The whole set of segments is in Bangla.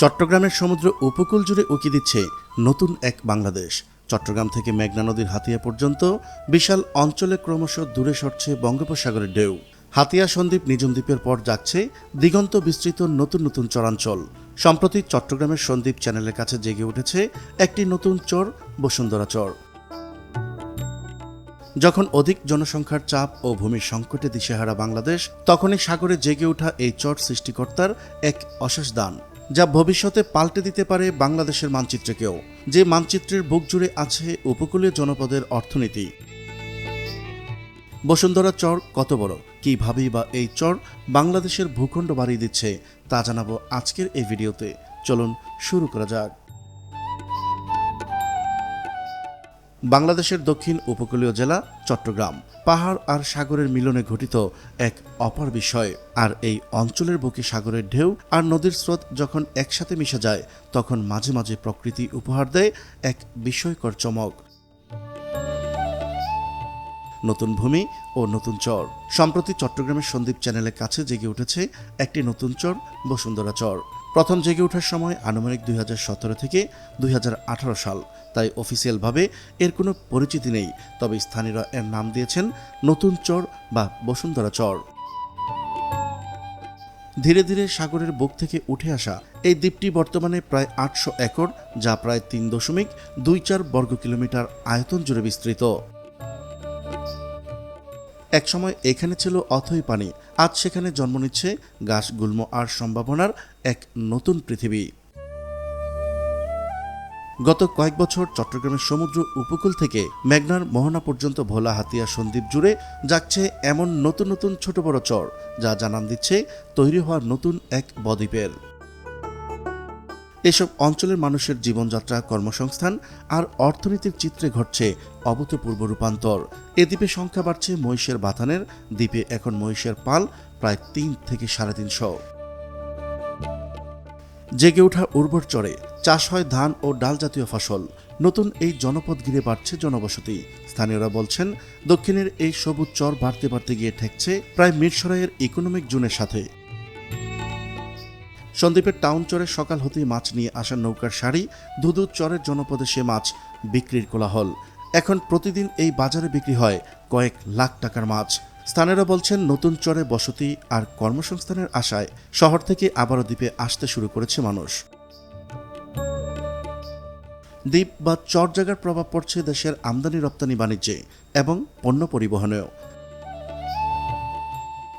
চট্টগ্রামের সমুদ্র উপকূল জুড়ে উকি দিচ্ছে নতুন এক বাংলাদেশ। চট্টগ্রাম থেকে মেঘনা নদীর হাতিয়া পর্যন্ত বিশাল অঞ্চলে ক্রমশ দূরে সরছে বঙ্গোপসাগরের ঢেউ। হাতিয়া সন্দ্বীপ নিঝুম দ্বীপের পর যাচ্ছে দিগন্ত বিস্তৃত নতুন নতুন চরাঞ্চল। সম্প্রতি চট্টগ্রামের সন্দ্বীপ চ্যানেলের কাছে জেগে উঠেছে একটি নতুন চর, বসুন্ধরা চর। যখন অধিক জনসংখ্যার চাপ ও ভূমির সংকটে দিশেহারা বাংলাদেশ, তখনই সাগরে জেগে ওঠা এই চর সৃষ্টিকর্তার এক অশেষ দান। যা ভবিষ্যতে পাল্টে দিতে পারে বাংলাদেশের মানচিত্রকেও। যে মানচিত্রের বুক জুড়ে আছে উপকূলীয় জনপদের অর্থনীতি। বসুন্ধরা চর কত বড়? কিভাবেই বা এই চর বাংলাদেশের ভূখণ্ড বাড়িয়ে দিচ্ছে? তা জানাব আজকের এই ভিডিওতে। চলুন শুরু করা যাক। বাংলাদেশের দক্ষিণ উপকূলীয় জেলা চট্টগ্রাম। পাহাড় আর সাগরের মিলনে ঘটিত এক অপার বিষয়। আর এই অঞ্চলের বুকে সাগরের ঢেউ আর নদীর স্রোত যখন একসাথে মিশে যায়, তখন মাঝে মাঝে প্রকৃতি উপহার দেয় এক বিস্ময়কর চমক। নতুন ভূমি ও নতুন চর। সম্প্রতি চট্টগ্রামের সন্দ্বীপ চ্যানেলের কাছে জেগে উঠেছে একটি নতুন চর, বসুন্ধরা চর। প্রথম জেগে ওঠার সময় আনুমানিক দুই হাজার সতেরো থেকে দুই হাজার আঠারো সাল। তাই অফিসিয়ালভাবে এর কোনো পরিচিতি নেই, তবে স্থানীয়রা এর নাম দিয়েছেন নতুন চর বা বসুন্ধরা চর। ধীরে ধীরে সাগরের বুক থেকে উঠে আসা এই দ্বীপটি বর্তমানে প্রায় আটশো একর, যা প্রায় তিন দশমিক দুই চার বর্গ কিলোমিটার আয়তন জুড়ে বিস্তৃত। একসময় এখানে ছিল অথই পানি, আজ সেখানে জন্ম নিচ্ছে গাছ গুল্ম আর সম্ভাবনার এক নতুন পৃথিবী। গত কয়েক বছর চট্টগ্রামের সমুদ্র উপকূল থেকে মেঘনার মোহনা পর্যন্ত ভোলা হাতিয়া সন্দ্বীপ জুড়ে যাচ্ছে এমন নতুন নতুন ছোট বড় চর, যা জানান দিচ্ছে তৈরি হওয়া নতুন এক বদ্বীপের। এসব অঞ্চলের মানুষের জীবনযাত্রা, কর্মসংস্থান আর অর্থনীতির চিত্রে ঘটছে অভূতপূর্ব রূপান্তর। এ দ্বীপে সংখ্যা বাড়ছে মহিষের বাথানের। দ্বীপে এখন মহিষের পাল প্রায় তিন থেকে সাড়ে তিনশো। জেগে ওঠা উর্বর চরে চাষ হয় ধান ও ডাল জাতীয় ফসল। নতুন এই জনপদ ঘিরে বাড়ছে জনবসতি। স্থানীয়রা বলছেন, দক্ষিণের এই সবুজ চর বাড়তে বাড়তে গিয়ে ঠেকছে প্রায় মিরসরাইয়ের ইকোনমিক জোনের সাথে। সন্দ্বীপের টাউন চরে সকাল হতেই মাছ নিয়ে আসা নৌকার শাড়ি ধুধু চরের জনপদে সে মাছ বিক্রির কোলাহল। এখন প্রতিদিন এই বাজারে বিক্রি হয় কয়েক লাখ টাকার মাছ। স্থানীয়রা বলছেন, নতুন চরে বসতি আর কর্মসংস্থানের আশায় শহর থেকে আবারও দ্বীপে আসতে শুরু করেছে মানুষ। দ্বীপ বা চর জায়গার প্রভাব পড়ছে দেশের আমদানি রপ্তানি বাণিজ্যে এবং পণ্য পরিবহনেও।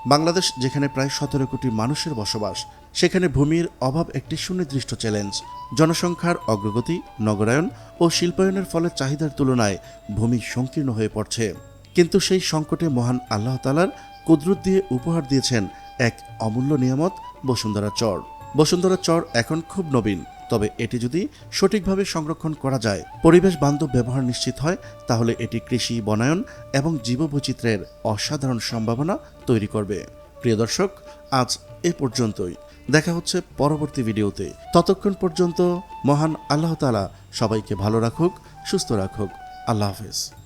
বাংলাদেশ, যেখানে প্রায় সতেরো কোটি মানুষের বসবাস, সেখানে ভূমির অভাব একটি সুনির্দিষ্ট চ্যালেঞ্জ জনসংখ্যার অগ্রগতি, নগরায়ন ও শিল্পায়নের ফলে চাহিদার তুলনায় ভূমি সংকীর্ণ হয়ে পড়ছে। কিন্তু সেই সংকটে মহান আল্লাহ তালার কুদরত দিয়ে উপহার দিয়েছেন এক অমূল্য নিয়ামত, বসুন্ধরা চর। বসুন্ধরা চর এখন খুব নবীন। তবে এটি যদি সঠিকভাবে সংরক্ষণ করা যায়, পরিবেশ বান্ধব ব্যবহার নিশ্চিত হয়, তাহলে এটি কৃষি, বনায়ন এবং জীববৈচিত্র্যের অসাধারণ সম্ভাবনা তৈরি করবে। প্রিয় দর্শক, আজ এ পর্যন্তই। দেখা হচ্ছে পরবর্তী ভিডিওতে। ততক্ষণ পর্যন্ত মহান আল্লাহ তালা সবাইকে ভালো রাখুক, সুস্থ রাখুক। আল্লাহ হাফেজ।